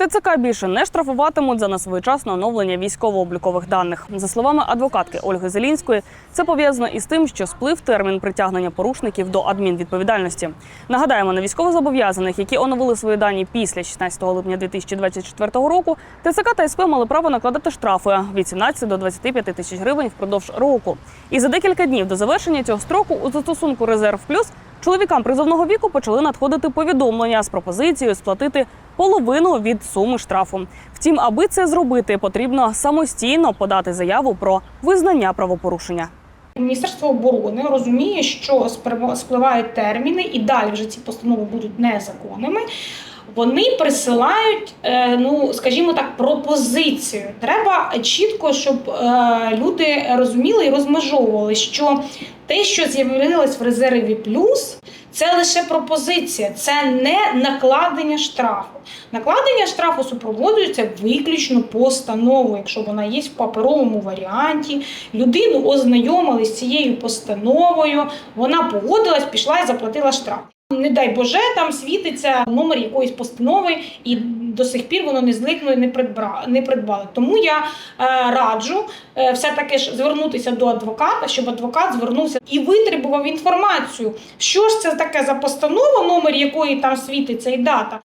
ТЦК більше не штрафуватимуть за несвоєчасне оновлення військово-облікових даних. За словами адвокатки Ольги Зелінської, це пов'язано із тим, що сплив термін притягнення порушників до адмінвідповідальності. Нагадаємо, на військовозобов'язаних, які оновили свої дані після 16 липня 2024 року, ТЦК та СП мали право накладати штрафи від 17 до 25 тисяч гривень впродовж року. І за декілька днів до завершення цього строку у застосунку Резерв Плюс чоловікам призовного віку почали надходити повідомлення з пропозицією сплатити половину від суми штрафу. Втім, аби це зробити, потрібно самостійно подати заяву про визнання правопорушення. Міністерство оборони розуміє, що спливають терміни, і далі вже ці постанови будуть незаконними. Вони присилають, е, ну скажімо так, пропозицію. Треба чітко, щоб е, люди розуміли і розмежовували, що те, що з'явилось в резерві плюс, це лише пропозиція, це не накладення штрафу. Накладення штрафу супроводжується виключно постановою, якщо вона є в паперовому варіанті. Людину ознайомили з цією постановою, вона погодилась, пішла і заплатила штраф. Не дай Боже, там світиться номер якоїсь постанови, і до сих пір воно не зникнуло і не придбали. Тому я е, раджу е, все-таки ж звернутися до адвоката, щоб адвокат звернувся і витребував інформацію, що ж це таке за постанова, номер якої там світиться і дата.